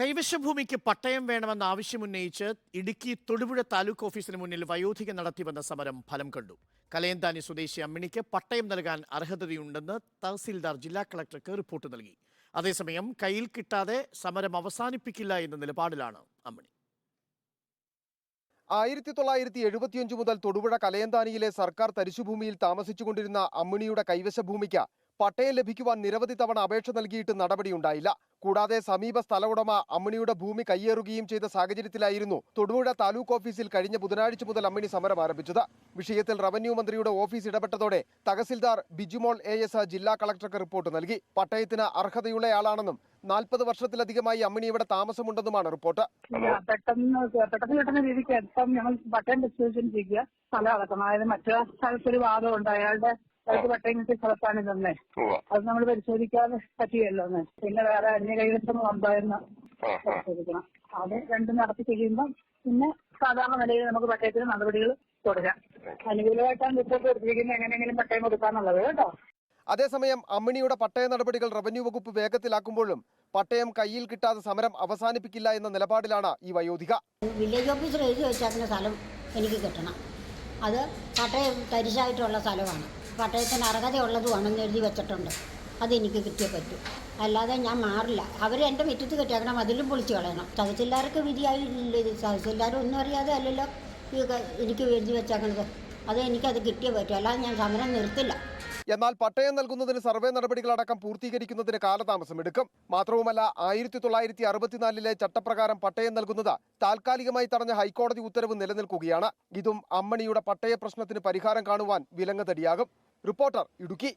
കൈവശഭൂമിക്ക് പട്ടയം വേണമെന്ന ആവശ്യമുന്നയിച്ച് ഇടുക്കി തൊടുപുഴ താലൂക്ക് ഓഫീസിന് മുന്നിൽ വയോധിക നടത്തിവന്ന സമരം ഫലം കണ്ടു. കലയന്താനി സ്വദേശി അമ്മിണിക്ക് പട്ടയം നൽകാൻ അർഹതയുണ്ടെന്ന് തഹസീൽദാർ ജില്ലാ കളക്ടർക്ക് റിപ്പോർട്ട് നൽകി. അതേസമയം കയ്യിൽ കിട്ടാതെ സമരം അവസാനിപ്പിക്കില്ല എന്ന നിലപാടിലാണ് അമ്മിണി. ആയിരത്തി തൊള്ളായിരത്തി എഴുപത്തിയഞ്ച് മുതൽ തൊടുപുഴ കലയന്താനിയിലെ സർക്കാർ തരിശുഭൂമിയിൽ താമസിച്ചുകൊണ്ടിരുന്ന അമ്മിണിയുടെ കൈവശ ഭൂമിക്ക് പട്ടയം ലഭിക്കുവാൻ നിരവധി തവണ അപേക്ഷ നൽകിയിട്ട് നടപടിയുണ്ടായില്ല. കൂടാതെ സമീപ ഉടമ അമ്മിണിയുടെ ഭൂമി കയ്യേറുകയും ചെയ്ത സാഹചര്യത്തിലായിരുന്നു തൊടുപുഴ താലൂക്ക് ഓഫീസിൽ കഴിഞ്ഞ ബുധനാഴ്ച മുതൽ അമ്മിണി സമരം ആരംഭിച്ചത്. വിഷയത്തിൽ റവന്യൂ മന്ത്രിയുടെ ഓഫീസ് ഇടപെട്ടതോടെ തഹസിൽദാർ ബിജുമോൾ എ എസ് ജില്ലാ കളക്ടർക്ക് റിപ്പോർട്ട് നൽകി. പട്ടയത്തിന് അർഹതയുള്ളയാളാണെന്നും നാൽപ്പത് വർഷത്തിലധികമായി അമ്മിണി ഇവിടെ താമസമുണ്ടെന്നുമാണ് റിപ്പോർട്ട്. പെട്ടെന്ന് പെട്ടെന്ന് കിട്ടുന്ന രീതിക്ക് ഞങ്ങൾ പട്ടയം ഡിസ്പോസിച്ചിരിക്കുക സ്ഥലം അടക്കണം അതായത് സ്ഥലത്തൊരു വാദമുണ്ട്. അയാളുടെ അയാൾക്ക് പട്ടയം കിട്ടിയ സ്ഥലത്താണ് ഇതെന്നേ. അത് നമ്മൾ പരിശോധിക്കാതെ പറ്റുകയല്ലോ എന്ന് പിന്നെ വേറെ അന്യ കൈവശം ഉണ്ടായെന്ന് പരിശോധിക്കണം. അത് രണ്ടും നടത്തി കഴിയുമ്പോൾ പിന്നെ സാധാരണ നിലയിൽ നമുക്ക് പട്ടയത്തിന് നടപടികൾ തുടരാം. അനുകൂലമായിട്ടാണ് റിപ്പോർട്ട് എടുത്തിരിക്കുന്നത് എങ്ങനെയെങ്കിലും പട്ടയം കൊടുക്കാന്നുള്ളത് കേട്ടോ. അതേസമയം അമ്മിണിയുടെ പട്ടയ നടപടികൾ റവന്യൂ വകുപ്പ് വേഗത്തിലാക്കുമ്പോഴും പട്ടയം കയ്യിൽ കിട്ടാതെ സമരം അവസാനിപ്പിക്കില്ല എന്ന നിലപാടിലാണ് ഈ വയോധിക. വില്ലേജ് ഓഫീസർ എഴുതി വെച്ചേക്കുന്ന സ്ഥലം എനിക്ക് കിട്ടണം. അത് പട്ടയം തരിശായിട്ടുള്ള സ്ഥലമാണ്. പട്ടയത്തിന് അർഹതയുള്ളതുമാണെന്ന് എഴുതി വെച്ചിട്ടുണ്ട്. അതെനിക്ക് കിട്ടിയേ പറ്റൂ. അല്ലാതെ ഞാൻ മാറില്ല. അവർ എന്റെ മുറ്റത്ത് കെട്ടിയാക്കണം അതിലും പൊളിച്ച് കളയണം. തഹസിൽദാർക്ക് വിധിയായില്ല? ഇത് തഹസിൽദാർ ഒന്നും അറിയാതെ അല്ലല്ലോ എനിക്ക് എഴുതി വെച്ചേക്കണത്. അത് എനിക്കത് കിട്ടിയേ പറ്റൂ. അല്ലാതെ ഞാൻ സമരം നിർത്തില്ല. എന്നാൽ പട്ടയം നൽകുന്നതിന് സർവേ നടപടികളടക്കം പൂർത്തീകരിക്കുന്നതിന് കാലതാമസം എടുക്കും. മാത്രവുമല്ല ആയിരത്തി തൊള്ളായിരത്തി അറുപത്തിനാലിലെ ചട്ടപ്രകാരം പട്ടയം നൽകുന്നത് താൽക്കാലികമായി തടഞ്ഞ ഹൈക്കോടതി ഉത്തരവ് നിലനിൽക്കുകയാണ്. ഇതും അമ്മണിയുടെ പട്ടയ പ്രശ്നത്തിന് പരിഹാരം കാണുവാൻ വിലങ്ങുതടിയാകും. റിപ്പോർട്ടർ ഇടുക്കി.